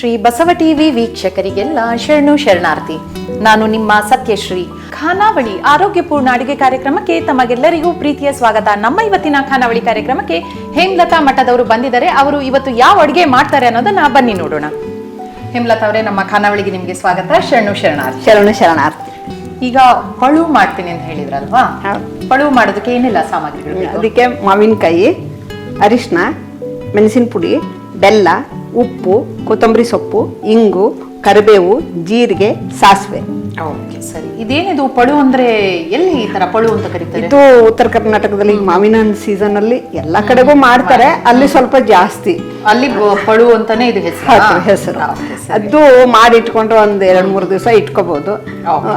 Shri Basava TV ವೀಕ್ಷಕರಿಗೆಲ್ಲ ಶರಣು ಶರಣಾರ್ಥಿ. ನಾನು ನಿಮ್ಮ ಸತ್ಯಶ್ರೀ. ಖಾನಾವಳಿ ಆರೋಗ್ಯಪೂರ್ಣ ಅಡುಗೆ ಕಾರ್ಯಕ್ರಮಕ್ಕೆ ತಮಗೆಲ್ಲರಿಗೂ ಪ್ರೀತಿಯ ಸ್ವಾಗತ. ನಮ್ಮ ಇವತ್ತಿನ ಖಾನಾವಳಿ ಕಾರ್ಯಕ್ರಮಕ್ಕೆ ಹೇಮಲತಾ ಮಠದವರು ಬಂದಿದ್ದಾರೆ. ಅವರು ಇವತ್ತು ಯಾವ ಅಡುಗೆ ಮಾಡ್ತಾರೆ ಅನ್ನೋದನ್ನ ಬನ್ನಿ ನೋಡೋಣ. ಹೇಮಲತಾ ಅವರೇ ನಮ್ಮ ಖಾನಾವಳಿಗೆ ನಿಮಗೆ ಸ್ವಾಗತ. ಶರಣು ಶರಣಾರ್ಥಿ. ಶರಣು ಶರಣಾರ್ಥಿ. ಈಗ ಪಳು ಮಾಡ್ತೀನಿ ಅಂತ ಹೇಳಿದ್ರಲ್ವಾ. ಪಳು ಮಾಡೋದಕ್ಕೆ ಏನೆಲ್ಲ ಸಾಮಗ್ರಿಗಳು ಅದಕ್ಕೆ ಮಾವಿನಕಾಯಿ ಅರಿಶಿನ ಮೆಣಸಿನ ಪುಡಿ ಬೆಲ್ಲ ಉಪ್ಪು ಕೊತ್ತಂಬರಿ ಸೊಪ್ಪು ಇಂಗು ಕರಿಬೇವು ಜೀರಿಗೆ ಸಾಸಿವೆ. ಓಕೆ ಸರಿ. ಇದೇನಿದು ಪಳು ಅಂದ್ರೆ ಎಲ್ಲಿ ಈ ತರ ಪಳು ಅಂತ ಕರೀತಾರೆ? ಇದು ಉತ್ತರ ಕರ್ನಾಟಕದಲ್ಲಿ ಮಾವಿನ ಹಣ್ಣು ಸೀಸನ್ ಅಲ್ಲಿ ಎಲ್ಲಾ ಕಡೆಗೂ ಮಾಡ್ತಾರೆ. ಅಲ್ಲಿ ಸ್ವಲ್ಪ ಜಾಸ್ತಿ. ಅಲ್ಲಿ ಪಳು ಅಂತಾನೆ ಇದು ಹೆಸರು. ಹೆಸರು. ಅದು ಮಾಡಿ ಇಟ್ಕೊಂಡ್ರೆ ಒಂದ್ ಎರಡ್ ಮೂರು ದಿವಸ ಇಟ್ಕೋಬಹುದು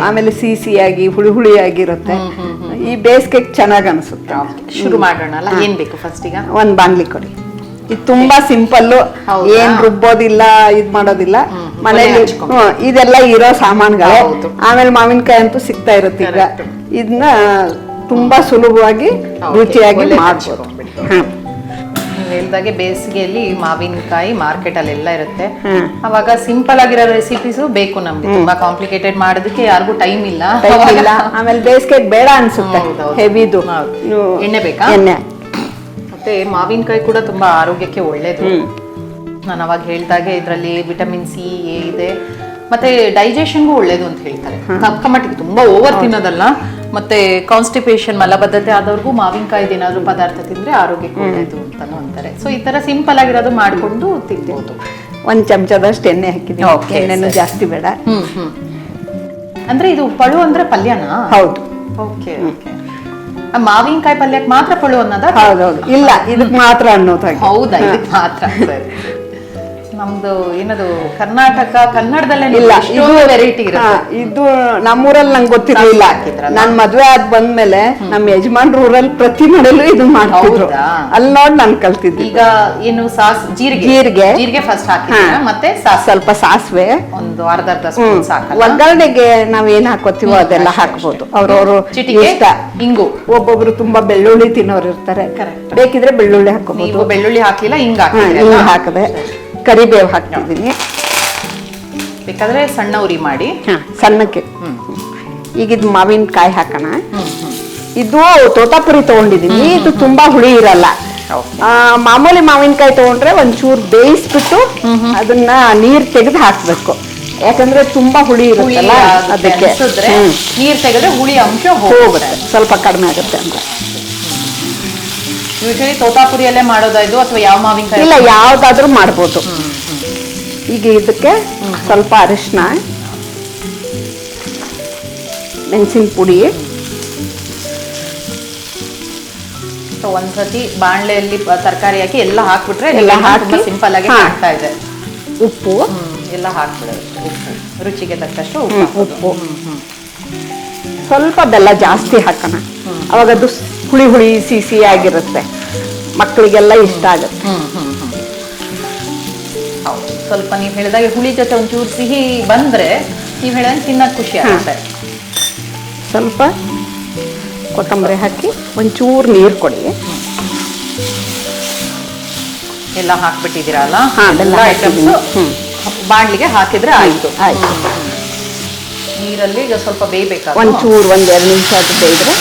ಆಮೇಲೆ ಸಿಹಿ ಸಿಹಿಯಾಗಿ ಹುಳಿ ಆಗಿರುತ್ತೆ. ಈ ಬೇಸಿಗೆ ಚೆನ್ನಾಗಿ ಅನ್ಸುತ್ತೆ. ಶುರು ಮಾಡೋಣ ಅಲ್ಲ ಏನ್ ಬೇಕು ಫಸ್ಟ್ ಈಗ? ಒಂದ್ ಬಾಣ್ಲಿ ಕೊಡಿ. ಇದು ತುಂಬಾ ಸಿಂಪಲ್? ಏನ್ ರುಬ್ಬೋದಿಲ್ಲ ಇದ್ ಮಾಡೋದಿಲ್ಲ. ಮನೇಲಿ ಒಲೆ ಇದೆಲ್ಲ ಇರೋ ಸಾಮಾನುಗಳು. ಆಮೇಲೆ ಮಾವಿನಕಾಯಿ ಅಂತೂ ಸಿಗ್ತಾ ಇರುತ್ತೆ ಈಗ. ಇದನ್ನ ತುಂಬಾ ಸುಲಭವಾಗಿ ರುಚಿಯಾಗಿ ಮಾಡ್ಬೋದು. ಹೇಳ್ದಾಗೆ ಬೇಸಿಗೆಯಲ್ಲಿ ಮಾವಿನಕಾಯಿ ಮಾರ್ಕೆಟ್ ಅಲ್ಲಿ ಎಲ್ಲ ಇರುತ್ತೆ. ಅವಾಗ ಸಿಂಪಲ್ ಆಗಿರೋ ರೆಸಿಪೀಸ್ ಬೇಕು ನಮ್ಗೆ. ತುಂಬಾ ಕಾಂಪ್ಲಿಕೇಟೆಡ್ ಮಾಡೋದಕ್ಕೆ ಯಾರಿಗೂ ಟೈಮ್ ಇಲ್ಲ. ಆಮೇಲೆ ಬೇಸಿಗೆ ಬೇಡ ಅನ್ಸುತ್ತೆ. ಹೆವಿದು ಎಣ್ಣೆ ಬೇಕಾ? ಎಣ್ಣೆ. ಮತ್ತೆ ಮಾವಿನಕಾಯಿ ಕೂಡ ತುಂಬಾ ಆರೋಗ್ಯಕ್ಕೆ ಒಳ್ಳೇದು. ನಾನು ಅವಾಗ ಹೇಳ್ದಾಗೆ ಇದರಲ್ಲಿ ವಿಟಮಿನ್ ಸಿ ಎ ಇದೆ. ಮತ್ತೆ ಡೈಜೆಷನ್ಗೂ ಒಳ್ಳೇದು ಅಂತ ಹೇಳ್ತಾರೆ. ತಕ್ಕ ಮಟ್ಟಿಗೆ ತುಂಬಾ ಓವರ್ ತಿನ್ನೋದಲ್ಲ. ಮತ್ತೆ ಕಾನ್ಸ್ಟಿಪೇಷನ್ ಮಲಬದ್ಧತೆ ಆದವ್ರಿಗೂ ಮಾವಿನಕಾಯಿ ಏನಾದ್ರು ಪದಾರ್ಥ ತಿಂದ್ರೆ ಆರೋಗ್ಯಕ್ಕೆ ಒಳ್ಳೇದು ಅಂತಾನು ಅಂತಾರೆ. ಸೊ ಈ ತರ ಸಿಂಪಲ್ ಆಗಿರೋದು ಮಾಡ್ಕೊಂಡು ತಿನ್ಬೋದು. ಒಂದ್ ಚಮಚದಷ್ಟು ಎಣ್ಣೆ ಹಾಕಿದೀನಿ ಓಕೆ ಎಣ್ಣೆನು ಜಾಸ್ತಿ ಬೇಡ. ಅಂದ್ರೆ ಇದು ಪಳು ಅಂದ್ರೆ ಪಲ್ಯನಾ? ಹೌದು. ಓಕೆ ಓಕೆ ಮಾವಿನಕಾಯಿ ಪಲ್ಯಕ್ಕೆ ಮಾತ್ರ ಪಳು ಅನ್ನೋದ? ಹೌದೌದು. ಇಲ್ಲ ಇದಕ್ ಮಾತ್ರ ಅನ್ನೋದು ಹೌದಾ ಇದಕ್ಕೆ ಮಾತ್ರ. ಸರಿ. ನಮ್ದು ಏನದು ಕರ್ನಾಟಕ ಕನ್ನಡದಲ್ಲೇ ಇಲ್ಲ ಇದು ವೆರೈಟಿ ಇದು ನಮ್ಮೂರಲ್ಲಿ ನಂಗೆ ಗೊತ್ತಿರಲಿಲ್ಲ. ನನ್ನ ಮದುವೆ ನಾನ್ ಮದ್ವೆ ಆದ್ ಬಂದ್ಮೇಲೆ ನಮ್ಮ ಯಜಮಾನ್ರು ಊರಲ್ಲಿ ಪ್ರತಿ ಮನೇಲೂ ಇದು ಮಾಡ್ತಿದ್ರು? ಅಲ್ಲಿ ನೋಡಿ ನಾನು ಕಲ್ತಿದ್ದೆ ಈಗ ಏನು ಸಾಸ್ ಜೀರಿಗೆ? ಜೀರಿಗೆ. ಜೀರಿಗೆ ಫಸ್ಟ್ ಹಾಕಿ ಮತ್ತೆ ಸಾಸ್ ಸ್ವಲ್ಪ ಸಾಸಿವೆ. ಒಂದು ಅರ್ಧ ಅರ್ಧ ಸ್ಪೂನ್ ಸಾಕು ಒಗ್ಗರಣೆಗೆ ನಾವ್ ಏನ್ ಹಾಕೋತೀವೋ ಅದೆಲ್ಲ ಹಾಕ್ಬೋದು. ಅವ್ರವ್ರು ಇಷ್ಟ. ಇಂಗು. ಒಬ್ಬೊಬ್ರು ತುಂಬಾ ಬೆಳ್ಳುಳ್ಳಿ ತಿನ್ನೋರು ಇರ್ತಾರೆ. ಬೇಕಿದ್ರೆ ಬೆಳ್ಳುಳ್ಳಿ ಹಾಕೋಬಹುದು ಬೆಳ್ಳುಳ್ಳಿ ಹಾಕಿಲ್ಲ ಹಿಂಗ ಹಿಂಗ್? ಹಾಕದೆ. ಕರಿಬೇವು ಹಾಕ್ತಿದ್ದೀನಿ. ಬೇಕಾದ್ರೆ ಸಣ್ಣ ಉರಿ ಮಾಡಿ. ಹಾ ಸಣ್ಣಕ್ಕೆ. ಈಗ ಇದು ಮಾವಿನಕಾಯಿ ಹಾಕೋಣ. ಇದು ತೋತಾಪುರಿ ತಗೊಂಡಿದೀನಿ ಇದು ತುಂಬಾ ಹುಳಿ ಇರಲ್ಲ. ಮಾಮೂಲಿ ಮಾವಿನಕಾಯಿ ತಗೊಂಡ್ರೆ ಒಂಚೂರು ಬೇಯಿಸ್ಬಿಟ್ಟು ಅದನ್ನ ನೀರ್ ತೆಗೆದು ಹಾಕ್ಬೇಕು. ಯಾಕಂದ್ರೆ ತುಂಬಾ ಹುಳಿ ಇರುತ್ತಲ್ಲ ಅದಕ್ಕೆ. ನೀರ್ ತೆಗೆದ್ರೆ ಹುಳಿ ಅಂಶ ಹೋಗುತ್ತೆ. ಸ್ವಲ್ಪ ಕಡಿಮೆ ಆಗುತ್ತೆ ಅಂತ ಯೂಶಲಿ ತೋತಾಪುರಿಯಲ್ಲೇ ಮಾಡೋದಾ ಇದು ಅಥವಾ ಯಾವ ಮಾವಿನಕಾಯಿ ಇಲ್ಲ ಯಾವ್ದಾದ್ರು ಮಾಡ್ಬೋದು. ಈಗ ಇದಕ್ಕೆ ಸ್ವಲ್ಪ ಅರಿಶಿನ ಮೆಣಸಿನ ಪುಡಿ. ಸೊ ಒಂದ್ಸತಿ ಬಾಣ್ಲೆಯಲ್ಲಿ ತರಕಾರಿ ಹಾಕಿ ಎಲ್ಲ ಹಾಕ್ಬಿಟ್ರೆ ಎಲ್ಲ ಹಾಕಿ, ಸಿಂಪಲ್ ಆಗಿ ಹಾಕ್ತಾ ಇದೆ. ಉಪ್ಪು. ಎಲ್ಲ ಹಾಕ್ಬಿಡೋದು. ಉಪ್ಪು. ರುಚಿಗೆ ತಕ್ಕಷ್ಟು ಉಪ್ಪು ಉಪ್ಪು. ಸ್ವಲ್ಪ ಬೆಲ್ಲ ಜಾಸ್ತಿ ಹಾಕೋಣ. ಅವಾಗ ಅದು ಹುಳಿ ಹುಳಿ ಸಿಹಿ ಆಗಿರುತ್ತೆ. ಮಕ್ಕಳಿಗೆಲ್ಲ ಇಷ್ಟ ಆಗುತ್ತೆ. ಹೌದು ಸ್ವಲ್ಪ ನೀವು ಹೇಳಿದಾಗೆ ಹುಳಿ ಜೊತೆ ಒಂಚೂರು ಸಿಹಿ ಬಂದ್ರೆ ನೀವು ಹೇಳಿದಂಗೆ ತಿನ್ನೋಕೆ ಖುಷಿ ಆಗುತ್ತೆ. ಸ್ವಲ್ಪ ಕೊತ್ತಂಬರಿ ಹಾಕಿ ಒಂಚೂರು ನೀರು ಕೊಡಿ. ಎಲ್ಲ ಹಾಕ್ಬಿಟ್ಟಿದ್ದೀರಲ್ಲ ಎಲ್ಲ. ಐಟಮ್ಸ್ ಬಾಣ್ಲಿಗೆ ಹಾಕಿದ್ರೆ ಆಯ್ತು. ಆಯ್ತು. ನೀರಲ್ಲಿ ಈಗ ಸ್ವಲ್ಪ ಬೇಯಬೇಕು ಒಂಚೂರು ಒಂದ್ ಎರಡು ನಿಮಿಷ ಅದು ಬೇಯ್ದ್ರೆ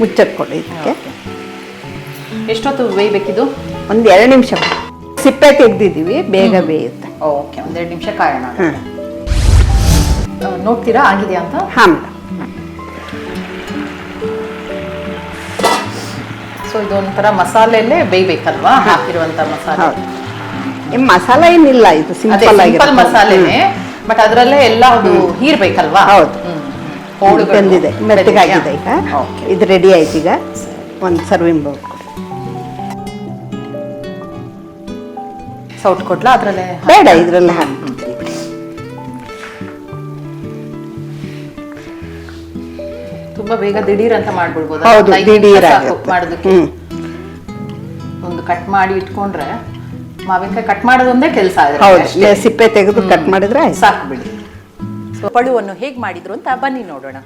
ಮುಚ್ಚಟ್ ಕೊಡಿ ಇದಕ್ಕೆ ಎಷ್ಟೊತ್ತು ಬೇಯಬೇಕಿದು? ಒಂದು ಎರಡು ನಿಮಿಷ ಸಿಪ್ಪೆ ತೆಗೆದಿದ್ದೀವಿ ಬೇಗ ಬೇಯುತ್ತೆ. ಓಕೆ ಒಂದೆರಡು ನಿಮಿಷ ಕಾಯೋಣ. ನೋಡ್ತೀರಾ ಆಗಿದೆಯಾ ಅಂತ? ಹಾಂ ಮೇಡಮ್. ಸೊ ಇದೊಂಥರ ಮಸಾಲೆಯಲ್ಲೇ ಬೇಯಬೇಕಲ್ವಾ? ಹಾಕಿರುವಂಥ ಮಸಾಲೆ. ಮಸಾಲ ಏನಿಲ್ಲ ಇದು ಸಿಂಪಲ್ ಮಸಾಲೆನೆ ಬಟ್ ಅದರಲ್ಲೇ ಎಲ್ಲ ಅದು ಹೀರ್ಬೇಕಲ್ವಾ? ಹೌದು. ಬೆಂದಿದೆ ಮೆತ್ತಗಾಗಿದೆ? ಈಗ. ಇದು ರೆಡಿ ಆಯ್ತು ಈಗ. ಒಂದು ಸರ್ವಿಂಗ್ ಬೌಲ್ ಸೌಟ್ ಕೊಟ್ಲಾ ಅದರಲ್ಲೇ ಬೇಡ ಇದರಲ್ಲಿ ಹಾಕಿ ತುಂಬಾ ಬೇಗ ದಿಢೀರ್ ಅಂತ ಮಾಡ್ಬಿಡ್ಬೋದು ಹೌದು ದಿಢೀರ್ ಮಾಡೋದಕ್ಕೆ. ಒಂದು ಕಟ್ ಮಾಡಿ ಇಟ್ಕೊಂಡ್ರೆ ಮಾವಿನಕಾಯಿ ಕಟ್ ಮಾಡೋದೊಂದೇ ಕೆಲಸ ಸಿಪ್ಪೆ ತೆಗೆದು ಕಟ್ ಮಾಡಿದ್ರೆ ಸಾಕು ಬಿಡಿ. ಪಳುವನ್ನು ಹೇಗೆ ಮಾಡಿದ್ರು ಅಂತ ಬನ್ನಿ ನೋಡೋಣ.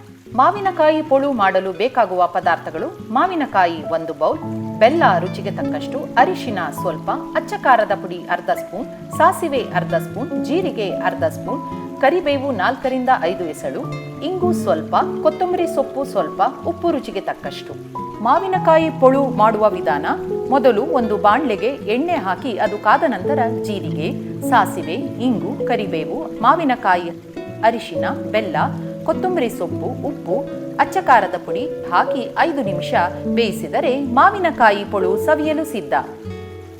ಮಾವಿನಕಾಯಿ ಪೊಳು ಮಾಡಲು ಬೇಕಾಗುವ ಪದಾರ್ಥಗಳು ಮಾವಿನಕಾಯಿ ಒಂದು ಬೌಲ್, ಬೆಲ್ಲ ರುಚಿಗೆ ತಕ್ಕಷ್ಟು ಅರಿಶಿನ ಸ್ವಲ್ಪ, ಅಚ್ಚಕಾರದ ಪುಡಿ ಅರ್ಧ ಸ್ಪೂನ್, ಸಾಸಿವೆ ಅರ್ಧ ಸ್ಪೂನ್, ಜೀರಿಗೆ ಅರ್ಧ ಸ್ಪೂನ್, ಕರಿಬೇವು ನಾಲ್ಕರಿಂದ ಐದು ಎಸಳು, ಇಂಗು ಸ್ವಲ್ಪ, ಕೊತ್ತಂಬರಿ ಸೊಪ್ಪು ಸ್ವಲ್ಪ, ಉಪ್ಪು ರುಚಿಗೆ ತಕ್ಕಷ್ಟು. ಮಾವಿನಕಾಯಿ ಪೊಳು ಮಾಡುವ ವಿಧಾನ, ಮೊದಲು ಒಂದು ಬಾಣ್ಲೆಗೆ ಎಣ್ಣೆ ಹಾಕಿ ಅದು ಕಾದ ನಂತರ ಜೀರಿಗೆ, ಸಾಸಿವೆ, ಇಂಗು, ಕರಿಬೇವು, ಮಾವಿನಕಾಯಿ ಅರಿಶಿನ, ಬೆಲ್ಲ, ಕೊತ್ತಂಬರಿ ಸೊಪ್ಪು, ಉಪ್ಪು, ಅಚ್ಚಕಾರದ ಪುಡಿ ಹಾಕಿ ಐದು ನಿಮಿಷ ಬೇಯಿಸಿದರೆ ಮಾವಿನಕಾಯಿ ಪೊಳು ಸವಿಯಲು ಸಿದ್ಧ.